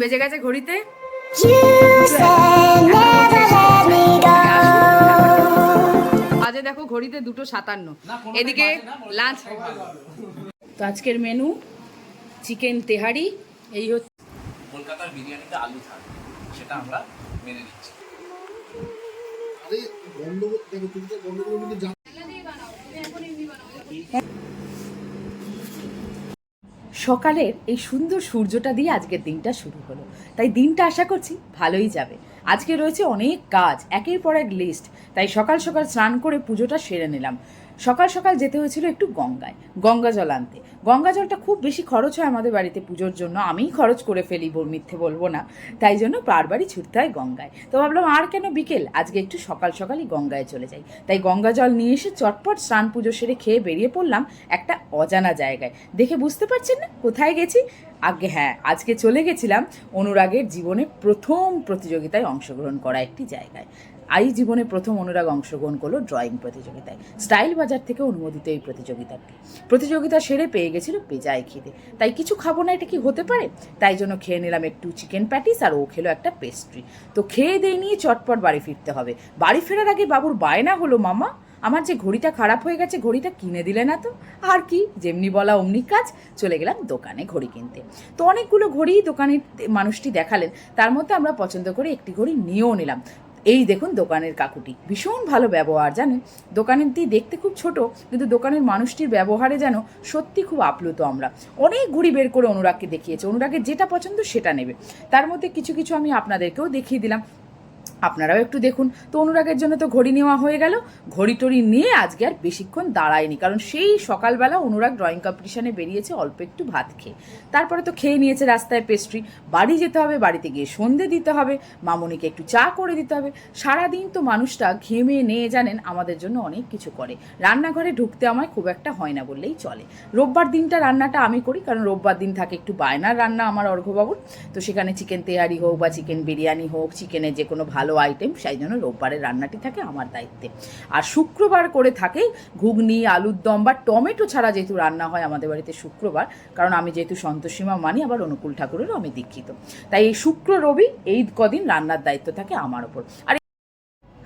বেজে গেছে ঘড়িতে? আজে দেখো ঘড়িতে দুটো সাতান্ন। এদিকে লাঞ্চ। তো আজকের মেনু চিকেন তেহারি এই হচ্ছে কলকাতার বিরিয়ানিতে আলু থাকবে সেটা আমরা মেনে নিচ্ছি। আরে গন্ডগোল দেখো তুমি তো মধ্যে জানো সকালের এই সুন্দর সূর্যটা দিয়ে আজকের দিনটা শুরু হলো। তাই দিনটা আশা করছি ভালোই যাবে। আজকে রয়েছে অনেক কাজ, একের পর এক লিস্ট তাই সকাল সকাল স্নান করে পুজোটা সেরে নিলাম। সকাল সকাল যেতে হয়েছিল একটু গঙ্গায়, গঙ্গা জল আনতে। গঙ্গা জলটা খুব বেশি খরচ হয় আমাদের বাড়িতে পুজোর জন্য, আমিই খরচ করে ফেলি মিথ্যে বলব না। তাই জন্য বারবারই ছুটতে হয় গঙ্গায়। তো ভাবলাম আর কেন বিকেল? আজকে একটু সকাল সকালই গঙ্গায় চলে যাই। তাই গঙ্গা জল নিয়ে এসে চটপট স্নান পুজো সেরে খেয়ে বেরিয়ে পড়লাম একটা অজানা জায়গায়। দেখে বুঝতে পারছেন না? কোথায় গেছি? আগে হ্যাঁ আজকে চলে গেছিলাম অনুরাগের জীবনে প্রথম প্রতিযোগিতায় অংশগ্রহণ করা একটি জায়গায়। আই জীবনে প্রথম অনুরাগ অংশগ্রহণ করল ড্রয়িং প্রতিযোগিতায়। স্টাইল বাজার থেকে অনুমোদিত এই প্রতিযোগিতাটি। প্রতিযোগিতা সেরে পেয়ে গেছিল পেজায় খেতে তাই কিছু খাব না, এটা কি হতে পারে? তাই জন্য খেয়ে নিলাম একটু চিকেন প্যাটিস আর ও খেলো একটা পেস্ট্রি তো খেয়ে দিয়ে নিয়ে চটপট বাড়ি ফিরতে হবে। বাড়ি ফেরার আগে বাবুর বায়না হলো, মামা আমার যে ঘড়িটা খারাপ হয়ে গেছে, ঘড়িটা কিনে দিলে না তো? আর কি? যেমনি বলা অমনি কাজ, চলে গেলাম দোকানে ঘড়ি কিনতে। তো অনেকগুলো ঘড়ি দোকানের মানুষটি দেখালেন। তার মধ্যে আমরা পছন্দ করে একটি ঘড়ি নিয়েও নিলাম। এই দেখুন দোকানের কাকুটি। ভীষণ ভালো ব্যবহার, জানেন? দোকানের দিয়ে দেখতে খুব ছোট, কিন্তু দোকানের মানুষটির ব্যবহারে যেন সত্যি খুব আপ্লুত আমরা। অনেক ঘুড়ি বের করে অনুরাগকে দেখিয়েছে। অনুরাগের যেটা পছন্দ সেটা নেবে। তার মধ্যে কিছু কিছু আমি আপনাদেরকেও দেখিয়ে দিলাম। আপনারাও একটু দেখুন। তো অনুরাগের জন্য তো ঘড়ি নেওয়া হয়ে গেল। ঘড়ি টড়ি নিয়ে আজকে আর বেশিক্ষণ দাঁড়ায়নি, কারণ সেই সকালবেলা অনুরাগ ড্রয়িং কম্পিটিশনে বেরিয়েছে অল্প একটু ভাত খেয়ে। তারপরে তো খেয়ে নিয়েছে রাস্তায় পেস্ট্রি বাড়ি যেতে হবে, বাড়িতে গিয়ে সন্ধে দিতে হবে, মামনিকে একটু চা করে দিতে হবে। সারাদিন তো মানুষটা ঘেমে নিয়ে জানেন, আমাদের জন্য অনেক কিছু করে। রান্নাঘরে ঢুকতে আমায় খুব একটা হয় না বললেই চলে। রোববার দিনটা রান্নাটা আমি করি, কারণ রোববার দিন থাকে একটু বায়নার রান্না আমার অর্ঘবাবুর তো সেখানে চিকেন তেহারি হোক বা চিকেন বিরিয়ানি হোক চিকেনের যে কোনো ভালো আইটেম সেই জন্য রোববারের রান্নাটি থাকে আমার দায়িত্বে। আর শুক্রবার করে থাকে ঘুগনি, আলুর দম বা টমেটো ছাড়া যেহেতু রান্না হয় আমাদের বাড়িতে শুক্রবার, কারণ আমি যেহেতু সন্তোষীমা মানি, আবার অনুকূল ঠাকুরেরও আমি দীক্ষিত। তাই এই শুক্র রবি, এই কদিন রান্নার দায়িত্ব থাকে আমার ওপর। আর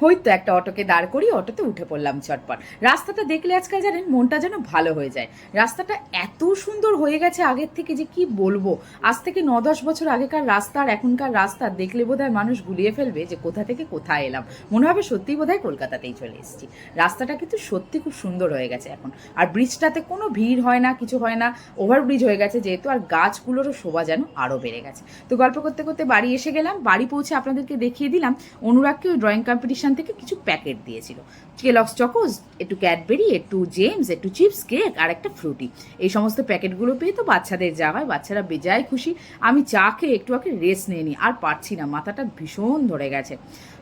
হয়তো একটা অটোকে দাঁড় করিয়ে অটোতে উঠে পড়লাম চটপট। রাস্তাটা দেখলে আজকাল জানেন মনটা যেন ভালো হয়ে যায়। রাস্তাটা এত সুন্দর হয়ে গেছে আগের থেকে যে কি বলব? আজ থেকে ন দশ বছর আগেকার রাস্তা আর এখনকার রাস্তা দেখলে বোধহয় মানুষ গুলিয়ে ফেলবে যে কোথা থেকে কোথায় এলাম। মনে হবে সত্যিই বোধহয় কলকাতাতেই চলে এসেছি। রাস্তাটা কিন্তু সত্যি খুব সুন্দর হয়ে গেছে এখন। আর ব্রিজটাতে কোনো ভিড় হয় না, কিছু হয় না ওভারব্রিজ হয়ে গেছে যেহেতু আর গাছগুলোরও শোভা যেন আরও বেড়ে গেছে। তো গল্প করতে করতে বাড়ি এসে গেলাম, বাড়ি পৌঁছে আপনাদেরকে দেখিয়ে দিলাম। অনুরাগকে ড্রয়িং কম্পিটিশন থেকে কিছু প্যাকেট দিয়েছিল। কেলক্স চকোস, একটু ক্যাডবেরি, একটু জেমস, একটু চিপস, কেক আর একটা ফ্রুটি। এই সমস্ত প্যাকেটগুলো পেয়ে তো বাচ্চাদের যা হয় বাচ্চারা বেজায় খুশি। আমি চা খেয়ে একটু আগে রেস্ট নিয়ে নিই, আর পারছি না, মাথাটা ভীষণ ধরে গেছে।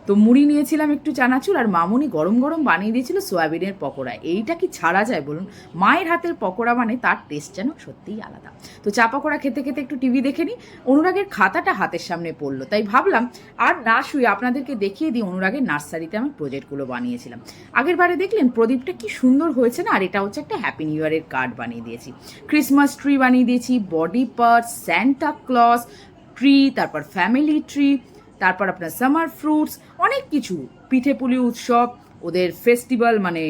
তো মুড়ি নিয়েছিলাম একটু চানাচুর আর মামুনি গরম গরম বানিয়ে দিয়েছিল সোয়াবিনের পকোড়া। এইটা কি ছাড়া যায় বলুন? মায়ের হাতের পকোড়া মানে তার টেস্ট যেন সত্যিই আলাদা। তো চা পকোড়া খেতে খেতে একটু টিভি দেখে নিই। অনুরাগের খাতাটা হাতের সামনে পড়ল। তাই ভাবলাম, আর না শুয়ে আপনাদেরকে দেখিয়ে দিই অনুরাগের নার্সারিতে আমি প্রজেক্টগুলো বানিয়েছিলাম। আগের বারে দেখলেন প্রদীপটা কি সুন্দর হয়েছে না? আর এটা হচ্ছে একটা হ্যাপি নিউ ইয়ারের কার্ড বানিয়ে দিয়েছি। ক্রিসমাস ট্রি বানিয়ে দিয়েছি body part Santa Claus tree তারপর ফ্যামিলি ট্রি তারপর আপনার সামার ফ্রুটস অনেক কিছু। পিঠে পুলি উৎসব, ওদের ফেস্টিভ্যাল মানে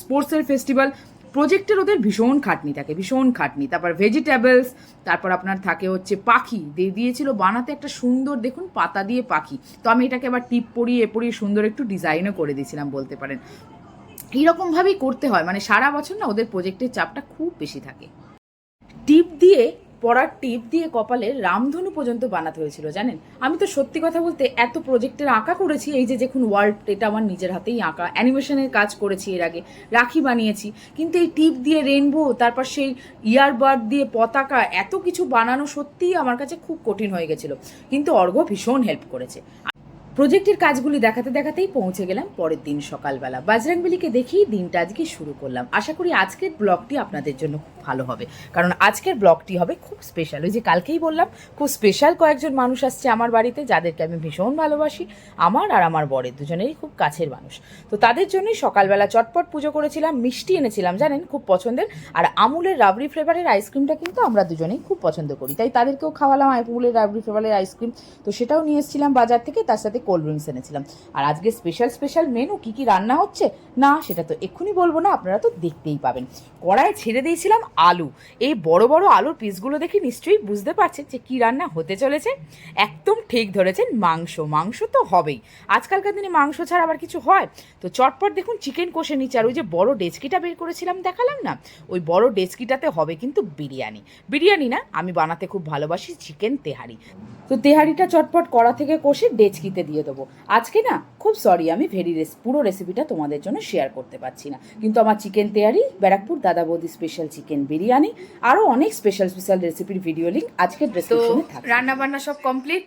স্পোর্টসের ফেস্টিভ্যাল প্রজেক্টের ওদের ভীষণ খাটনি থাকে, ভীষণ খাটনি। তারপর ভেজিটেবলস তারপর আপনার থাকে হচ্ছে পাখি। দিয়ে দিয়েছিল বানাতে একটা সুন্দর, দেখুন, পাতা দিয়ে পাখি। তো আমি এটাকে আবার টিপ পরিয়ে এ পরিয়ে সুন্দর একটু ডিজাইনও করে দিয়েছিলাম, বলতে পারেন। এইরকমভাবেই করতে হয় মানে সারা বছর না ওদের প্রজেক্টের চাপটা খুব বেশি থাকে। টিপ দিয়ে পড়ার টিপ দিয়ে কপালে রামধনু পর্যন্ত বানাতে হয়েছিল, জানেন? আমি তো সত্যি কথা বলতে এত প্রজেক্টের আঁকা করেছি, এই যে দেখুন ওয়ার্ল্ড এটা আমার নিজের হাতেই আঁকা। অ্যানিমেশনের কাজ করেছি এর আগে, রাখি বানিয়েছি। কিন্তু এই টিপ দিয়ে রেনবো তারপর সেই ইয়ারবার্ড দিয়ে পতাকা, এত কিছু বানানো সত্যিই আমার কাছে খুব কঠিন হয়ে গেছিল। কিন্তু অর্ঘ ভীষণ হেল্প করেছে। প্রজেক্টের কাজগুলি দেখাতে দেখাতেই পৌঁছে গেলাম পরের দিন সকালবেলা। বাজরাংবেলিকে দেখেই দিনটা আজকে শুরু করলাম। আশা করি আজকের ব্লগটি আপনাদের জন্য খুব ভালো হবে। কারণ আজকের ব্লগটি হবে খুব স্পেশাল ওই যে কালকেই বললাম, খুব স্পেশাল কয়েকজন মানুষ আসছে আমার বাড়িতে, যাদেরকে আমি ভীষণ ভালোবাসি। আমার আর আমার বরের দুজনেরই খুব কাছের মানুষ। তো তাদের জন্যই সকালবেলা চটপট পুজো করেছিলাম, মিষ্টি এনেছিলাম, জানেন? খুব পছন্দের। আর আমুলের রাবড়ি ফ্লেভারের আইসক্রিমটা কিন্তু আমরা দুজনেই খুব পছন্দ করি। তাই তাদেরকেও খাওয়ালাম আমুলের রাবড়ি ফ্লেভারের আইসক্রিম তো সেটাও নিয়ে এসেছিলাম বাজার থেকে, তার সাথে কোল্ড ড্রিঙ্কস এনেছিলাম। আর আজকে স্পেশাল স্পেশাল মেনু কি কি রান্না হচ্ছে? না, সেটা তো এক্ষুনি বলব না, আপনারা তো দেখতেই পাবেন। কড়াই ছেড়ে দিয়েছিলাম আলু। এই বড় বড় আলুর পিসগুলো দেখে নিশ্চয়ই বুঝতে পারছেন যে কি রান্না হতে চলেছে। একদম ঠিক ধরেছেন, মাংস। মাংস তো হবেই। আজকালকার দিনে মাংস ছাড়া আবার কিছু হয়? তো চটপট দেখুন চিকেন কষে নিচ্ছে। আর ওই যে বড় ডেচকিটা বের করেছিলাম, দেখালাম না? ওই বড় ডেচকিটাতে হবে কিন্তু বিরিয়ানি। বিরিয়ানি না, আমি বানাতে খুব ভালোবাসি চিকেন তেহারি। তো তেহারিটা চটপট কড়া থেকে কষে ডেচকিতে দিয়ে দেবো। আজকে না খুব সরি আমি ভেরি রেস পুরো রেসিপিটা তোমাদের জন্য শেয়ার করতে পারছি না। কিন্তু আমার চিকেন তেয়ারি ব্যারাকপুর দাদা বৌদি স্পেশাল চিকেন বিরিয়ানি আরও অনেক স্পেশাল স্পেশাল রেসিপির ভিডিও লিঙ্ক আজকে ডেসক্রিপশনে থাকবে। রান্না বান্না সব কমপ্লিট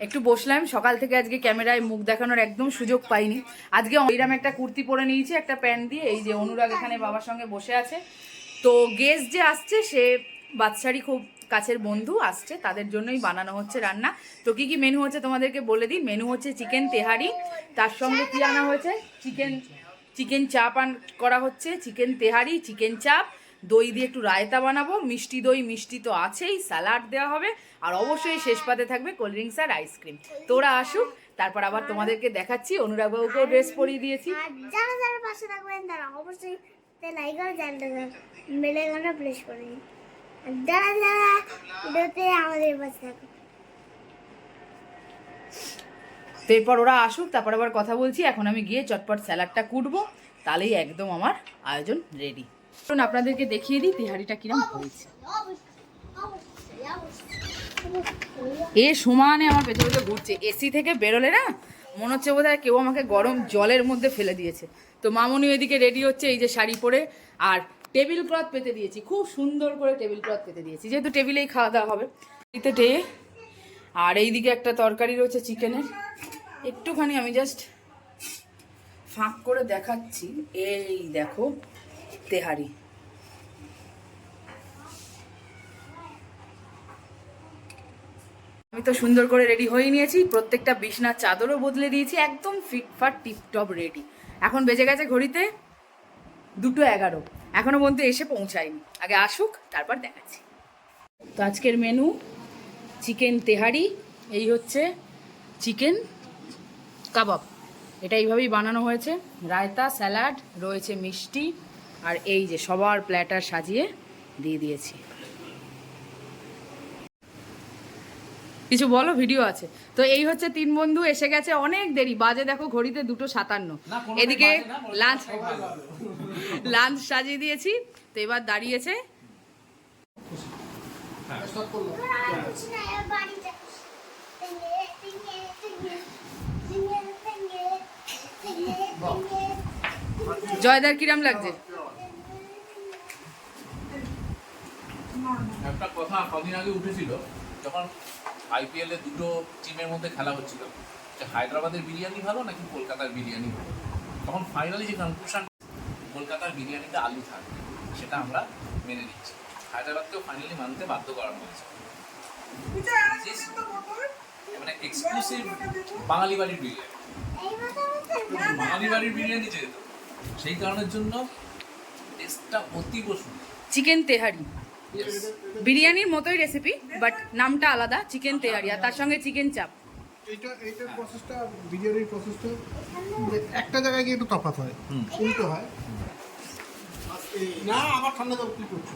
একটু বসলাম সকাল থেকে আজকে ক্যামেরায় মুখ দেখানোর একদম সুযোগ পাইনি। আজকে এরম একটা কুর্তি পরে নিয়েছি একটা প্যান্ট দিয়ে এই যে অনুরাগ এখানে বাবার সঙ্গে বসে আছে। তো গেস্ট যে আসছে সে বাচ্চারই খুব কাছের বন্ধু আসছে, তাদের জন্যই বানানো হচ্ছে রান্না। তো কি কি মেনু হচ্ছে তোমাদেরকে বলে দিই? মেনু হচ্ছে চিকেন তেহারি, তার সঙ্গে কি আনা হয়েছে? চিকেন চিকেন চাপ আন করা হচ্ছে চিকেন তেহারি চিকেন চাপ দই দিয়ে একটু রায়তা বানাবো, মিষ্টি দই, মিষ্টি তো আছেই স্যালাড দেওয়া হবে, আর অবশ্যই শেষ পাতে থাকবে কোল্ড ড্রিঙ্কস আর আইসক্রিম তোরা আসুক, তারপর আবার তোমাদেরকে দেখাচ্ছি অনুরাগ বাবুকেও ড্রেস পরিয়ে দিয়েছি। যারা যারা পাশে থাকবেন, তারা অবশ্যই লাইক আর চ্যানেলটা বেল আইকনটা প্রেস করে তো এরপর ওরা আসুক, তারপর আবার কথা বলছি। এখন আমি গিয়ে চটপট স্যালাডটা কুটবো, তাহলেই একদম আমার আয়োজন রেডি এখন আপনাদেরকে দেখিয়ে দিই তেহারিটা কিরম হয়েছে এ সমানে আমার ভেতরে ভেতরে ঘুরছে। এসি থেকে বেরোলে না, মনে হচ্ছে বোধ কেউ আমাকে গরম জলের মধ্যে ফেলে দিয়েছে। তো মামনি ওইদিকে রেডি হচ্ছে, এই যে শাড়ি পরে, আর টেবিল ক্লথ পেতে দিয়েছি, খুব সুন্দর করে টেবিল ক্লথ পেতে দিয়েছি, যেহেতু টেবিলেই খাওয়া দাওয়া হবে। এতে টে আর এইদিকে একটা তরকারি রয়েছে চিকেনের। একটুখানি আমি জাস্ট ফাঁক করে দেখাচ্ছি। এই দেখো, তেহারি। আমি তো সুন্দর করে রেডি হয়ে নিয়েছি, প্রত্যেকটা বিছনার চাদরও বদলে দিয়েছি, একদম ফিটফাট টিপটপ রেডি এখন বেজে গেছে ঘড়িতে দুটো এগারো। এখনও পর্যন্ত এসে পৌঁছায়নি। আগে আসুক, তারপর দেখাচ্ছি। তো আজকের মেনু চিকেন তেহারি, এই হচ্ছে চিকেন কাবাব এটা এইভাবেই বানানো হয়েছে। রায়তা স্যালাড রয়েছে মিষ্টি, আর এই যে সবার প্ল্যাটার সাজিয়ে দিয়ে দিয়েছি। কিছু বলো ভিডিও আছে। তো এই হচ্ছে তিন বন্ধু এসে গেছে অনেক দেরি। বাজে দেখো ঘড়িতে দুটো সাতান্ন। এদিকে লাঞ্চ লাঞ্চ সাজিয়ে দিয়েছি। তো এবার দাঁড়িয়েছে। জয়দার কিরাম লাগছে? একটা কথা কদিন আগে উঠেছিল যখন আইপিএল দুটো টিমের মধ্যে খেলা হচ্ছিল। যে হায়দ্রাবাদের বিরিয়ানি ভালো নাকি কলকাতার বিরিয়ানি ভালো? তখন ফাইনালি যে কনক্লুশন কলকাতার বিরিয়ানিতে আলু থাকবে, সেটা আমরা মেনে নিচ্ছি। হায়দ্রাবাদকেও ফাইনালি মানতে বাধ্য করানো হয়েছে। মানে এক্সক্লুসিভ বাঙালি বাড়ির বিরিয়ানি। বাঙালি বাড়ির বিরিয়ানি যেহেতু, সেই কারণের জন্য টেস্টটা অতীব সুন্দর। চিকেন তেহারি. বিরিয়ানির মতোই রেসিপি বাট নামটা আলাদা চিকেন তেহারি আর তার সঙ্গে চিকেন চাপ এইটা এইটার প্রসেসটা বিরিয়ানির প্রসেসটা একটা জায়গায় গিয়ে একটু তফাৎ হয় উল্টো হয়। না আমার ঠান্ডা জল কি করছ?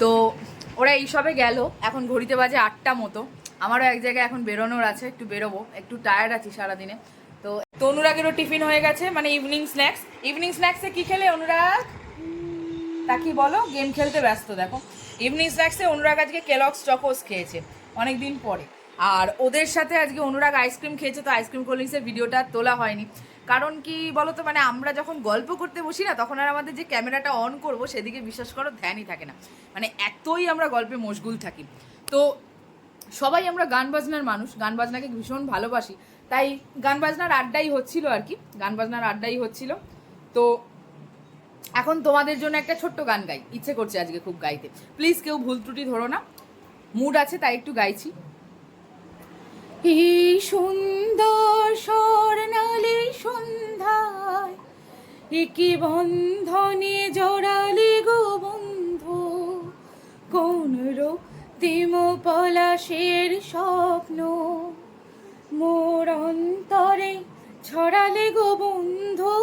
তো ওরা এইসবে গেল এখন ঘড়িতে বাজে আটটা মতো। আমারও এক জায়গায় এখন বেরোনোর আছে, একটু বেরোবো, একটু টায়ার্ড আছি সারাদিনে। তো তো অনুরাগেরও টিফিন হয়ে গেছে মানে ইভিনিং স্ন্যাক্স ইভিনিং স্ন্যাক্সে কি খেলে অনুরাগ? তা কি বলো গেম খেলতে ব্যস্ত, দেখো। ইভিনিং স্ন্যাক্সে অনুরাগ আজকে কেলক্স চকোস খেয়েছে অনেক দিন পরে। আর ওদের সাথে আজকে অনুরাগ আইসক্রিম খেয়েছে, তো আইসক্রিম কোল্ড ড্রিঙ্কসের ভিডিওটা তোলা হয়নি। কারণ কি বলো তো মানে আমরা যখন গল্প করতে বসি না, তখন আর আমাদের যে ক্যামেরাটা অন করব, সেদিকে বিশ্বাস করো, ধ্যানই থাকে না। মানে এতই আমরা গল্পে মশগুল থাকি। তো সবাই আমরা গান বাজনার মানুষ, গান বাজনাকে ভীষণ ভালোবাসি। তাই গান বাজনার আড্ডাই হচ্ছিল আর কি, গান বাজনার আড্ডাই হচ্ছিল। তো এখন তোমাদের জন্য একটা ছোট্ট গান গাই, ইচ্ছে করছে আজকে খুব গাইতে। প্লিজ কেউ ভুল ত্রুটি ধরো না মুড আছে তাই একটু গাইছি। এই সুন্দর স্বর্ণালী সন্ধ্যায় একি বন্ধনে জড়ালে গো বন্ধু, কোন রক্তিম পলাশের স্বপ্ন। মোর অন্তরে ছড়ালে গো বন্ধু,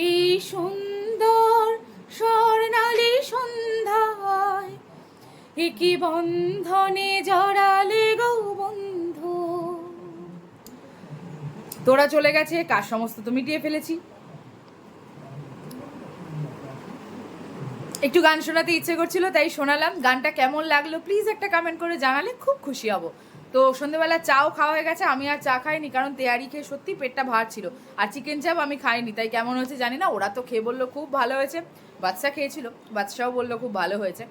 এই সুন্দর স্বর্ণালী সন্ধ্যায়। একই বন্ধনে জড়ালে গো বন্ধু? তোরা চলে গেছে, কার সমস্ত তো মিটিয়ে ফেলেছি। একটু গান শোনাতে ইচ্ছে করছিল, তাই শোনালাম। গানটা কেমন লাগল প্লিজ একটা কমেন্ট করে জানালে খুব খুশি হব। তো সন্ধেবেলা চাও খাওয়া হয়ে গেছে, আমি আর চা খাইনি, কারণ তেয়ারি খেয়ে সত্যি পেটটা ভার ছিল। আর চিকেন চাপ আমি খাইনি, তাই কেমন হয়েছে জানি না, ওরা তো খেয়ে বলল খুব ভালো হয়েছে। বাচ্চা খেয়েছিল বাচ্চাও বলল খুব ভালো হয়েছে।